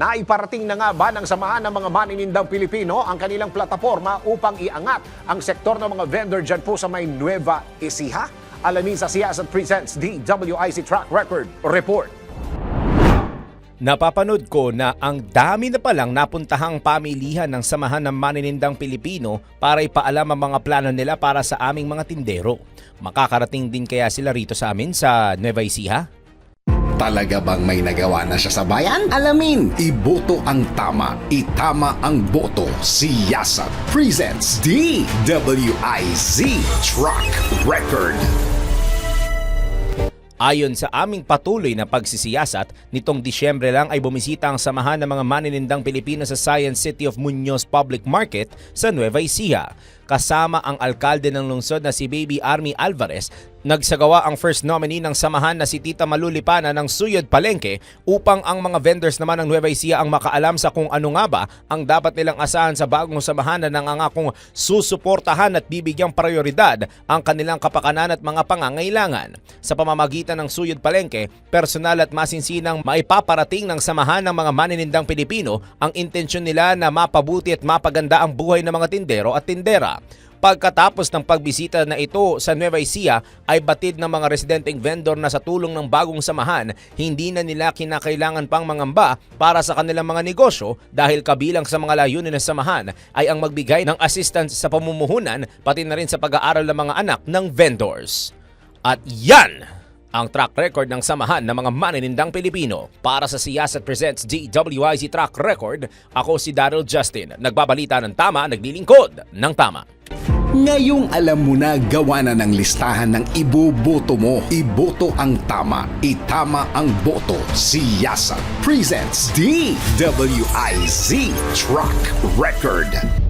Naiparating na nga ba ng samahan ng mga maninindang Pilipino ang kanilang plataforma upang iangat ang sektor ng mga vendor dyan po sa may Nueva Ecija? Alamin sa Siyasat Presents DWIC Track Record Report. Napapanood ko na ang dami na palang napuntahang pamilihan ng Samahan ng Maninindang Pilipino para ipaalam ang mga plano nila para sa aming mga tindero. Makakarating din kaya sila rito sa amin sa Nueva Ecija? Talaga bang may nagawa na siya sa bayan? Alamin, iboto ang tama, itama ang boto. Siyasat presents DWIZ Truck Record. Ayon sa aming patuloy na pagsisiyasat, nitong Disyembre lang ay bumisita ang samahan ng mga maninindang Pilipino sa Science City of Muñoz Public Market sa Nueva Ecija. Kasama ang alkalde ng lungsod na si Baby Army Alvarez, nagsagawa ang first nominee ng samahan na si Tita Malulipana ng Suyod Palengke upang ang mga vendors naman ng Nueva Ecija ang makaalam sa kung ano nga ba ang dapat nilang asahan sa bagong samahan na nangangakong susuportahan at bibigyang prioridad ang kanilang kapakanan at mga pangangailangan. Sa pamamagitan ng Suyod Palengke, personal at masinsinang maipaparating ng samahan ng mga maninindang Pilipino ang intensyon nila na mapabuti at mapaganda ang buhay ng mga tindero at tindera. Pagkatapos ng pagbisita na ito sa Nueva Ecija ay batid ng mga residenteng vendor na sa tulong ng bagong samahan, hindi na nila kinakailangan pang mangamba para sa kanilang mga negosyo dahil kabilang sa mga layunin ng samahan ay ang magbigay ng assistance sa pamumuhunan pati na rin sa pag-aaral ng mga anak ng vendors. At yan! Ang track record ng samahan ng mga maninindang Pilipino. Para sa Siyasat Presents DWIZ Track Record, ako si Daryl Justin. Nagbabalita ng tama, naglilingkod ng tama. Ngayong alam mo na gawa na ng listahan ng iboboto mo. Iboto ang tama, itama ang boto. Siyasat presents DWIZ Truck Record.